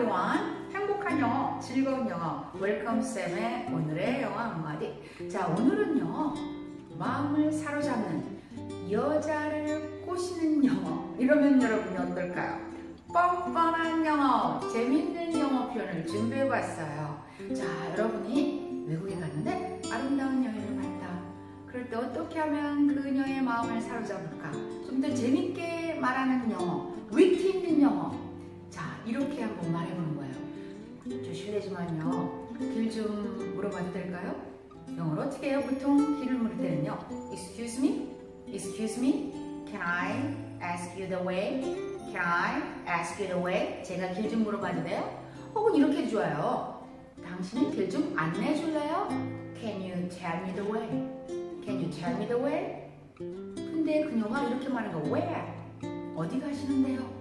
everyone. 행복한 영어, 즐거운 영어. 웰컴 쌤의 오늘의 영어 한마디. 자, 오늘은요. 마음을 사로잡는 여자를 꼬시는 영어. 이러면 여러분이 어떨까요? 뻔뻔한 영어, 재밌는 영어 표현을 준비해봤어요. 자, 여러분이 외국에 갔는데 아름다운 여인을 봤다. 그럴 때 어떻게 하면 그녀의 마음을 사로잡을까? 좀 더 재밌게 말하는 영어, 위트 있는 영어. 자, 이렇게 한번 말해보는 거예요. 저 실례지만요. 길 좀 물어봐도 될까요? 영어로 어떻게 해요? 보통 길을 물을 때는요. Excuse me? Excuse me? Can I ask you the way? Can I ask you the way? 제가 길 좀 물어봐도 돼요? 혹은 이렇게 좋아요. 당신이 길 좀 안내해 줄래요? Can you tell me the way? Can you tell me the way? 근데 그녀가 이렇게 말한 거 Where? 어디 가시는데요?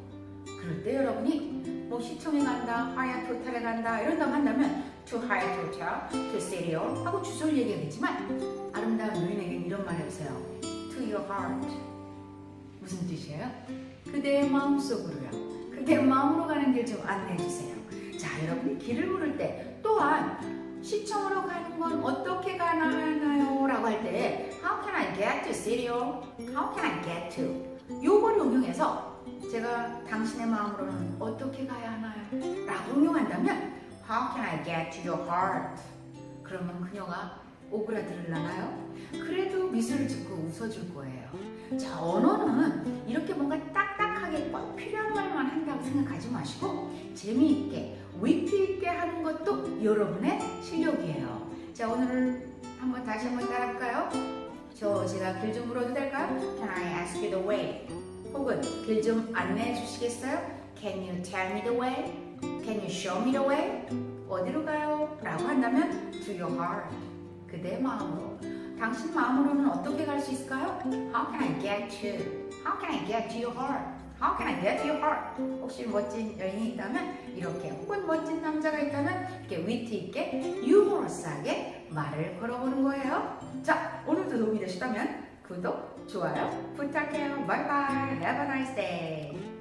그럴 때 여러분이 뭐 시청에 간다, 하얏트 호텔에 간다 이런다고 한다면 to Hyatt Hotel, to Hall 하고 주소를 얘기하겠지만 아름다운 여인에게는 이런 말 해보세요. To your heart. 무슨 뜻이에요? 그대의 마음속으로요. 그대의 마음으로 가는 길 좀 안내해 주세요. 자, 여러분이 길을 물을 때 또한 시청으로 가는 건 어떻게 가나 하나요? 라고 할 때 How can I get to Hall? How can I get to? 요걸 응용해서 제가 당신의 마음으로는 어떻게 가야 하나요? 라고 응용한다면 How can I get to your heart? 그러면 그녀가 오그라들을라나요? 그래도 미소를 짓고 웃어줄 거예요. 자, 언어는 이렇게 뭔가 딱딱하게 꼭 필요한 말만 한다고 생각하지 마시고 재미있게, 위트 있게 하는 것도 여러분의 실력이에요. 자, 오늘 한번 다시 한번 따라할까요? 저 제가 길 좀 물어도 될까요? Can I ask you the way? 혹은 길 좀 안내해 주시겠어요? Can you tell me the way? Can you show me the way? 어디로 가요? 라고 한다면 to your heart. 그대 마음으로. 당신 마음으로는 어떻게 갈 수 있을까요? How can I get to? How can I get to your heart? How can I get to your heart? 혹시 멋진 여인이 있다면 이렇게 혹은 멋진 남자가 있다면 이렇게 위트 있게 유머러스하게 말을 걸어보는 거예요. 자, 오늘도 도움이 되셨다면 구독, 좋아요 부탁해요. 바이바이. Have a nice day.